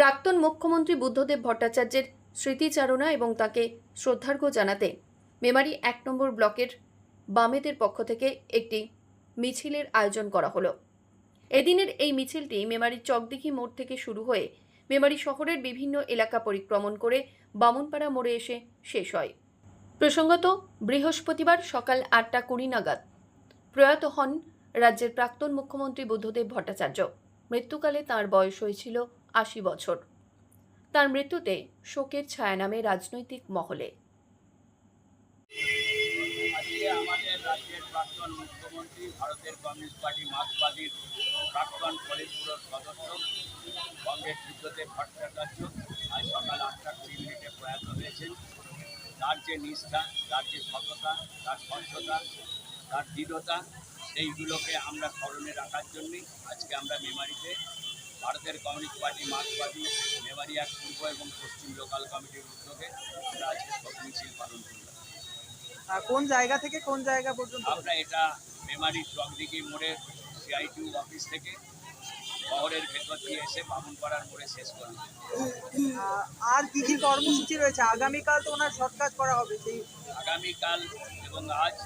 প্রাক্তন মুখ্যমন্ত্রী বুদ্ধদেব ভট্টাচার্যের স্মৃতিচারণা এবং তাকে শ্রদ্ধার্ঘ্য জানাতে মেমারি এক নম্বর ব্লকের বামেদের পক্ষ থেকে একটি মিছিলের আয়োজন করা হলো। এদিনের এই মিছিলটি মেমারির চকদিঘি মোড় থেকে শুরু হয়ে মেমারি শহরের বিভিন্ন এলাকা পরিক্রমণ করে বামুনপাড়া মোড়ে এসে শেষ হয়। প্রসঙ্গত, বৃহস্পতিবার সকাল আটটা কুড়ি নাগাদ প্রয়াত হন রাজ্যের প্রাক্তন মুখ্যমন্ত্রী বুদ্ধদেব ভট্টাচার্য। মৃত্যুকালে তার বয়স হয়েছিল আশি বছর। তার মৃত্যুতে শোকের ছায়া নামে রাজনৈতিক মহলে। আমাদের রাজ্যের প্রাক্তন মুখ্যমন্ত্রী, ভারতের পার্টি প্রাক্তন কংগ্রেস আজ সকাল আটটা কুড়ি মিনিটে হয়েছেন। তার যে নিষ্ঠা, তার যে সততা, তার স্বচ্ছতা তার দৃঢ়তা, সেইগুলোকে আমরা স্মরণে রাখার জন্যই আজকে আমরা মেমারিতে ভারতের কমিউনিস্ট পার্টি মার্ক্সবাদী মেমারিয়া পূর্ব এবং পশ্চিম লোকাল কমিটির উদ্যোগে আমরা আজকে শোক মিছিল পালন করলাম। আর কোন জায়গা থেকে কোন জায়গা পর্যন্ত আমরা এটা মেমারি চকদিঘি মোড়ে সিআইটিউ অফিস থেকে শহরের ভেতর দিয়ে এসে বামুনপাড়ার মোড়ে শেষ করলাম। আর কি কি কর্মসূচি রয়েছে? আগামীকাল তো ওনার সৎকাজ করা হবে সেই আগামীকাল এবং আজ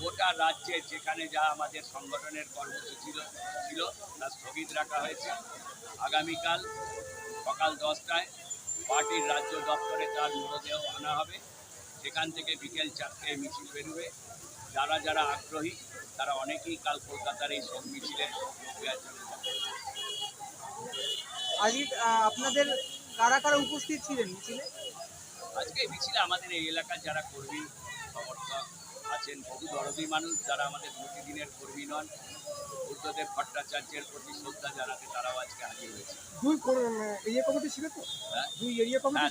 গোটা রাজ্যে যেখানে যা আমাদের সংগঠনের কর্মসূচি ছিল ছিল তা স্থগিত রাখা হয়েছে। আগামীকাল সকাল দশটায় পার্টির রাজ্য দপ্তরে তার মরদেহ আনা হবে। সেখান থেকে বিকেল চারটে মিছিল বেরোবে। যারা যারা আগ্রহী তারা অনেকেই কাল কলকাতার এই শোক মিছিলে। আজকে আপনাদের কারা কারা উপস্থিত ছিলেন মিছিলে? আজকে মিছিলে আমাদের এই এলাকার যারা কর্মী সমর্থক আছেন বহু দরদি মানুষ যারা আমাদের প্রতিদিনের কর্মী নন। বুদ্ধদেব ভট্টাচার্যের প্রতি শ্রদ্ধা জানাতে তারাও আজকে হাজির হয়েছে। দুই এরিয়া কমিটি ছিল তো? হ্যাঁ। দুই এরিয়া হ্যাঁ